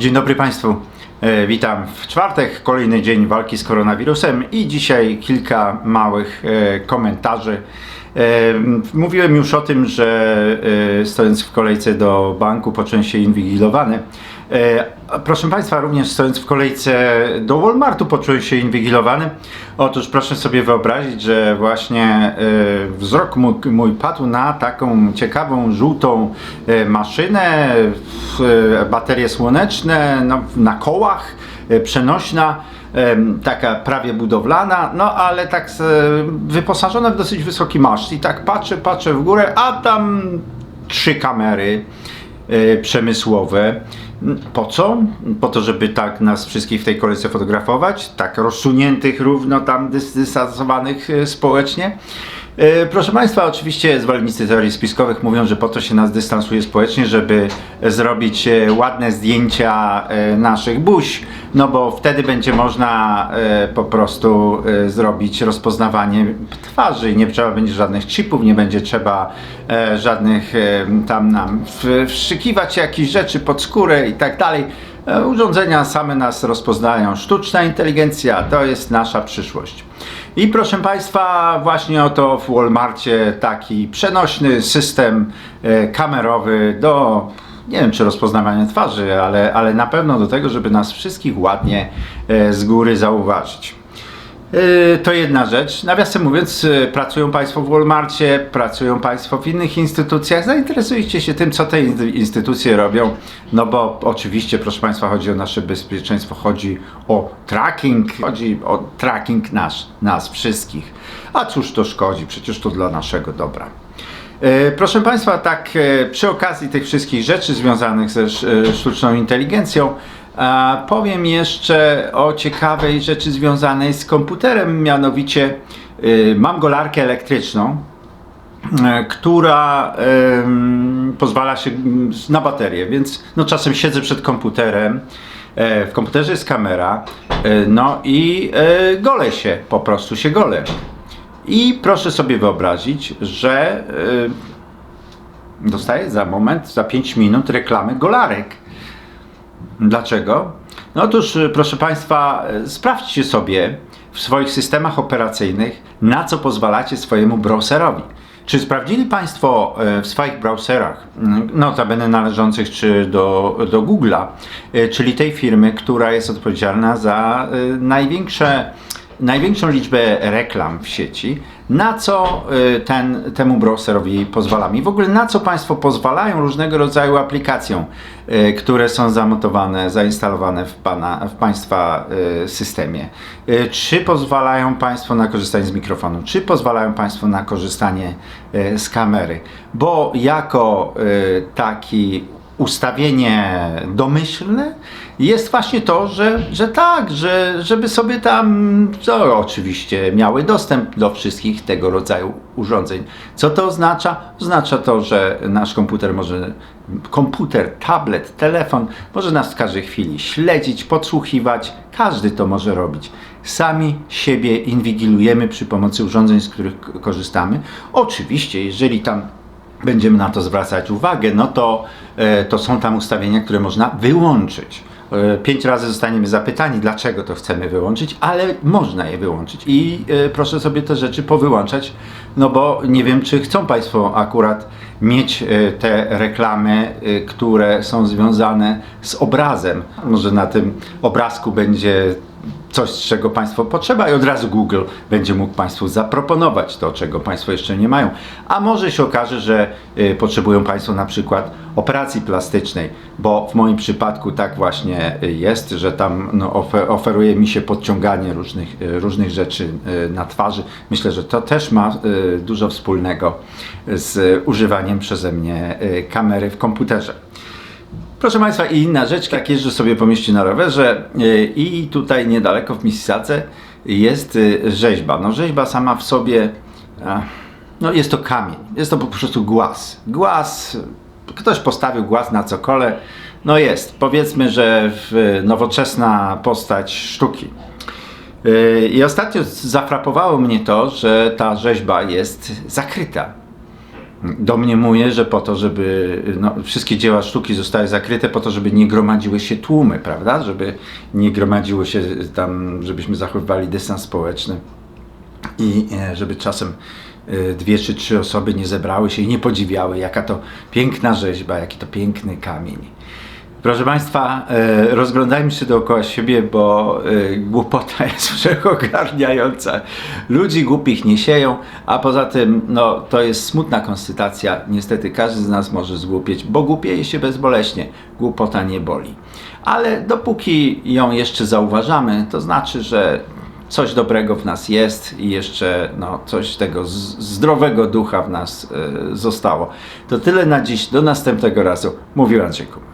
Dzień dobry Państwu. E, Witam w czwartek, kolejny dzień walki z koronawirusem i dzisiaj kilka małych e, komentarzy. E, Mówiłem już o tym, że e, stojąc w kolejce do banku poczułem się inwigilowany. E, Proszę Państwa, również stojąc w kolejce do Walmartu poczułem się inwigilowany. Otóż proszę sobie wyobrazić, że właśnie wzrok mój, mój padł na taką ciekawą, żółtą maszynę, baterie słoneczne no, na kołach, przenośna, em, taka prawie budowlana, no ale tak e, wyposażona w dosyć wysoki maszt. I tak patrzę, patrzę w górę, a tam trzy kamery e, przemysłowe. Po co? Po to, żeby tak nas wszystkich w tej kolejce fotografować, tak rozsuniętych równo tam dys- dystansowanych e, społecznie. E, Proszę Państwa, oczywiście zwolennicy teorii spiskowych mówią, że po to się nas dystansuje społecznie, żeby zrobić e, ładne zdjęcia e, naszych buź, no bo wtedy będzie można po prostu zrobić rozpoznawanie twarzy i nie trzeba będzie żadnych chipów, nie będzie trzeba żadnych tam nam wszykiwać jakichś rzeczy pod skórę i tak dalej. E, Urządzenia same nas rozpoznają. Sztuczna inteligencja to jest nasza przyszłość. I proszę Państwa, właśnie oto w Walmarcie taki przenośny system e, kamerowy do, nie wiem czy rozpoznawania twarzy, ale, ale na pewno do tego, żeby nas wszystkich ładnie e, z góry zauważyć. Yy, To jedna rzecz. Nawiasem mówiąc, yy, pracują Państwo w Walmarcie, pracują Państwo w innych instytucjach. Zainteresujcie się tym, co te in- instytucje robią. No bo oczywiście, proszę Państwa, chodzi o nasze bezpieczeństwo, chodzi o tracking, chodzi o tracking nasz, nas wszystkich. A cóż to szkodzi? Przecież to dla naszego dobra. E, Proszę Państwa, tak przy okazji tych wszystkich rzeczy związanych ze sz- sztuczną inteligencją, a, powiem jeszcze o ciekawej rzeczy związanej z komputerem, mianowicie e, mam golarkę elektryczną, e, która em, pozwala się mm, na baterię, więc no, czasem siedzę przed komputerem, e, w komputerze jest kamera, e, no i e, golę się, po prostu się golę. I proszę sobie wyobrazić, że y, dostaję za moment, za 5 minut reklamy golarek. Dlaczego? No otóż, y, proszę Państwa, y, sprawdźcie sobie w swoich systemach operacyjnych, na co pozwalacie swojemu browserowi. Czy sprawdzili Państwo y, w swoich browserach, notabene należących czy do, do Google'a, czyli tej firmy, która jest odpowiedzialna za największe największą liczbę reklam w sieci, na co y, ten, temu browserowi pozwalamy i w ogóle na co Państwo pozwalają różnego rodzaju aplikacjom, y, które są zamontowane, zainstalowane w, pana, w Państwa y, systemie. Czy pozwalają Państwo na korzystanie z mikrofonu, czy pozwalają Państwo na korzystanie z kamery, bo jako taki ustawienie domyślne jest właśnie to, że, że tak, że, żeby sobie tam no, oczywiście miały dostęp do wszystkich tego rodzaju urządzeń. Co to oznacza? Oznacza to, że nasz komputer może, komputer, tablet, telefon może nas w każdej chwili śledzić, podsłuchiwać, każdy to może robić. Sami siebie inwigilujemy przy pomocy urządzeń, z których korzystamy. Oczywiście, jeżeli tam będziemy na to zwracać uwagę, no to, e, to są tam ustawienia, które można wyłączyć. E, Pięć razy zostaniemy zapytani, dlaczego to chcemy wyłączyć, ale można je wyłączyć. I e, proszę sobie te rzeczy powyłączać, no bo nie wiem, czy chcą Państwo akurat mieć te reklamy, które są związane z obrazem. Może na tym obrazku będzie coś, czego Państwo potrzeba i od razu Google będzie mógł Państwu zaproponować to, czego Państwo jeszcze nie mają. A może się okaże, że y, potrzebują Państwo na przykład operacji plastycznej, bo w moim przypadku tak właśnie y, jest, że tam no, ofe- oferuje mi się podciąganie różnych, y, różnych rzeczy y, na twarzy. Myślę, że to też ma y, dużo wspólnego z używaniem przeze mnie y, kamery w komputerze. Proszę Państwa, i inna rzecz, jak jeżdżę sobie po mieście na rowerze y, i tutaj niedaleko w Mississace jest y, rzeźba. No rzeźba sama w sobie, e, no jest to kamień, jest to po prostu głaz. Głaz, ktoś postawił głaz na cokole, no jest, powiedzmy, że w- nowoczesna postać sztuki. I ostatnio zafrapowało mnie to, że ta rzeźba jest zakryta. Domniemuje, że po to, żeby no, wszystkie dzieła sztuki zostały zakryte po to, żeby nie gromadziły się tłumy, prawda? Żeby nie gromadziło się tam, żebyśmy zachowywali dystans społeczny i e, żeby czasem e, dwie czy trzy osoby nie zebrały się i nie podziwiały, jaka to piękna rzeźba, jaki to piękny kamień. Proszę Państwa, e, rozglądajmy się dookoła siebie, bo e, głupota jest wszechogarniająca. Ludzi głupich nie sieją, a poza tym no, to jest smutna konstytacja. Niestety każdy z nas może zgłupieć, bo głupieje się bezboleśnie. Głupota nie boli. Ale dopóki ją jeszcze zauważamy, to znaczy, że coś dobrego w nas jest i jeszcze no, coś tego zdrowego ducha w nas e, zostało. To tyle na dziś. Do następnego razu. Mówił Andrzej Kumar.